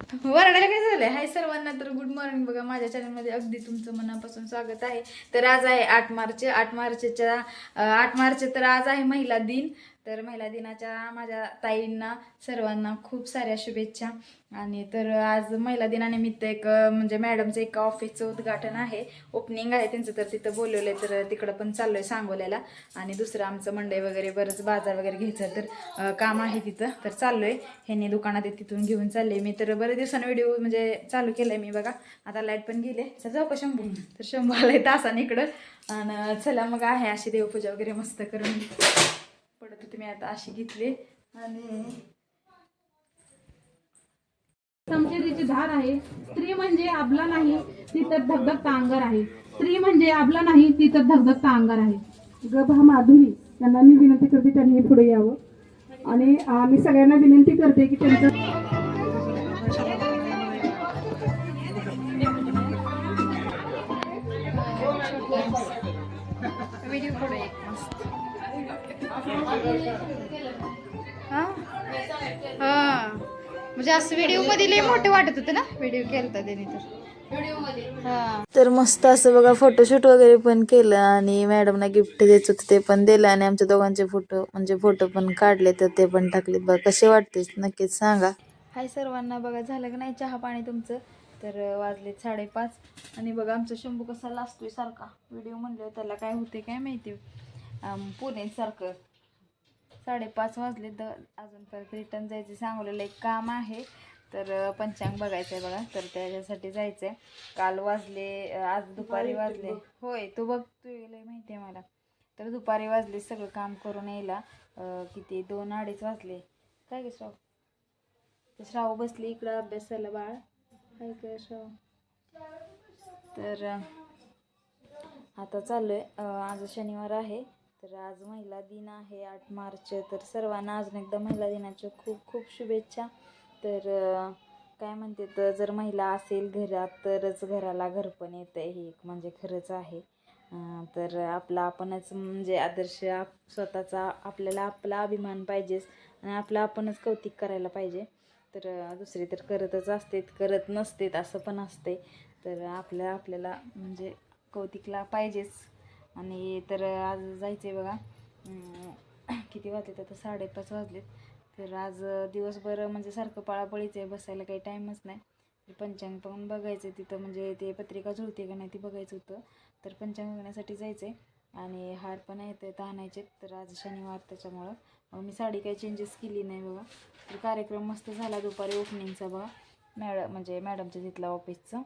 वरडायला काय झालंय? हाय सर्वांना तर गुड मॉर्निंग बघा. माझ्या चॅनलमध्ये अगदी तुमचं मनापासून स्वागत आहे. तर आज आहे आठ मार्च. आठ मार्चच्या आठ मार्च तर आज आहे महिला दिन. तर महिला दिनाच्या माझ्या ताईंना सर्वांना खूप साऱ्या शुभेच्छा. आणि तर आज महिला दिनानिमित्त एक म्हणजे मॅडमचं एका ऑफिसचं उद्घाटन आहे. ओपनिंग आहे त्यांचं तर तिथं बोलवलंय तर तिकडं पण चाललोय सांगोल्याला. आणि दुसरं आमचं मंडई वगैरे बरंच बाजार वगैरे घ्यायचं तर काम आहे तिथं तर चाललोय. ह्यांनी दुकानात तिथून घेऊन चालले मी. तर बरेच दिवसानं व्हिडिओ म्हणजे चालू केलाय मी बघा. आता लाइट पण गेले तर जाऊ का शंभू. तर शंभू आलाय तासाने इकडं. आणि चला मग आहे अशी देवपूजा वगैरे मस्त करून. होती मी आता अशी घेतली. आणि समशेरीची धार आहे. स्त्री म्हणजे आपला नाही ती तर धगधगता अंगार आहे. स्त्री म्हणजे आपला नाही ती तर धगधगता अंगार आहे. गभा माधुरी. यांना मी विनंती करते त्यांनी हे पुढे यावं. आणि मी सगळ्यांना विनंती करते की त्यांचं एक मस्त. हा? हा. म्हणजे असं व्हिडिओमध्ये लय मोठे वाटत होते ना? व्हिडिओ केलता त्याने तर. हा. तर मस्त असं बघा फोटोशूट वगैरे पण केलं आणि मॅडमना गिफ्ट द्यायचं होतं ते पण दिलं आणि आमच्या दोघांचे फोटो म्हणजे फोटो पण काढले तर ते पण टाकले बघा कसे वाटते नक्कीच सांगा. हाय सर्वांना बघा झालं की नाही चहा पाणी तुमचं? तर वाजले साडेपाच. आणि बघा आमचा शंभू कसा लाजतोय सारखा. व्हिडिओ म्हणलं त्याला काय होते काय माहिती? अं, पुणेसारखं. साडेपाच वाजले तर अजून परत रिटर्न जायचं सांगलेलं एक काम आहे. तर पंचांग बघायचं आहे बघा. तर त्याच्यासाठी जायचं आहे काल वाजले आज दुपारी वाजले. होय तू बघ. तू माहिती आहे मला. तर दुपारी वाजले सगळं काम करून यायला. किती? दोन अडीच वाजले. काय ग श्राव? तर श्राव बसली इकडं अभ्यासाला बाळ. काय काय श्राव. तर आता चालू आहे आज शनिवार आहे. तर आज महिला दिन आहे आठ मार्च तर सर्वांना अजून एकदा महिला दिनाच्या खूप खूप शुभेच्छा. तर काय म्हणते तर जर महिला असेल घरात तरच घराला घरपण येतं हे एक म्हणजे खरंच आहे. तर आपला आपणच म्हणजे आदर्श आप स्वतःचा आपल्याला आपला अभिमान पाहिजेच आणि आपलं आपणच कौतिक करायला पाहिजे. तर दुसरी दुसरे तर करतच असतेत करत नसतेत असं पण असते तर आपल्या आपल्याला म्हणजे कौतिकला पाहिजेच. आणि तर आज जायचं आहे बघा किती वाजलेत आता? साडेपाच वाजलेत. तर आज दिवसभर म्हणजे सारखं पळापळीचं आहे बसायला काही टाईमच नाही. पंचांग पण बघायचं आहे तिथं. म्हणजे ते पत्रिका जुळते का नाही ती बघायचं होतं. तर पंचांग बघण्यासाठी जायचं आहे आणि हार पण आहेत ते आणायचे तर आज शनिवार त्याच्यामुळं. मग मी साडी काही चेंजेस केली नाही बघा. तर कार्यक्रम मस्त झाला दुपारी ओपनिंगचा बघा. मॅड म्हणजे मॅडमच्या तिथला ऑफिसचं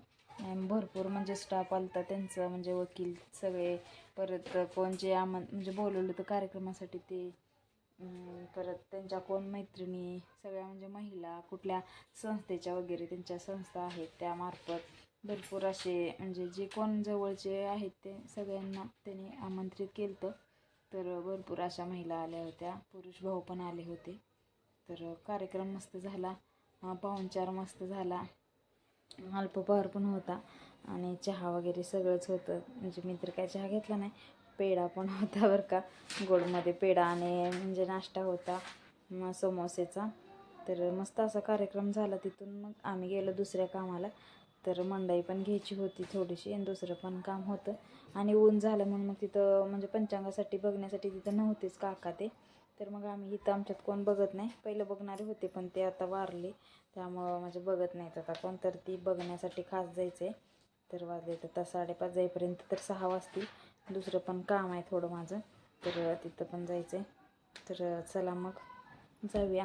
भरपूर म्हणजे स्टाफ आलता त्यांचं म्हणजे वकील सगळे. परत कोण जे आम म्हणजे बोलवलं होतं कार्यक्रमासाठी ते परत त्यांच्या कोण मैत्रिणी सगळ्या म्हणजे महिला कुठल्या संस्थेच्या वगैरे त्यांच्या संस्था आहेत त्यामार्फत भरपूर असे म्हणजे जे कोण जवळचे आहेत ते सगळ्यांना त्यांनी आमंत्रित केलं होतं तर भरपूर अशा महिला आल्या होत्या पुरुष भाऊ पण आले होते. तर कार्यक्रम मस्त झाला. पाहुणचार मस्त झाला. अल्पपहार पण होता. आणि चहा वगैरे सगळंच होतं. म्हणजे मी तर काय चहा घेतला नाही. पेढा पण होता बरं का. गोडमध्ये पेढा आणि म्हणजे नाश्ता होता. मग समोसेचा. तर मस्त असा कार्यक्रम झाला तिथून मग आम्ही गेलो दुसऱ्या कामाला. तर मंडई पण घ्यायची होती थोडीशी आणि दुसरं पण काम होतं. आणि ऊन झालं म्हणून मग तिथं म्हणजे पंचांगासाठी बघण्यासाठी तिथं नव्हतेच काका ते. तर मग आम्ही इथं आमच्यात कोण बघत नाही. पहिलं बघणारे होते पण ते आता वारले. त्यामुळं म्हणजे बघत नाहीत आता कोण तर ती बघण्यासाठी खास जायचं आहे तर वाजले तर आता साडेपाच जाईपर्यंत तर सहा वाजतील. दुसरं पण काम आहे थोडं माझं. तर तिथं पण जायचं आहे तर चला मग जाऊया.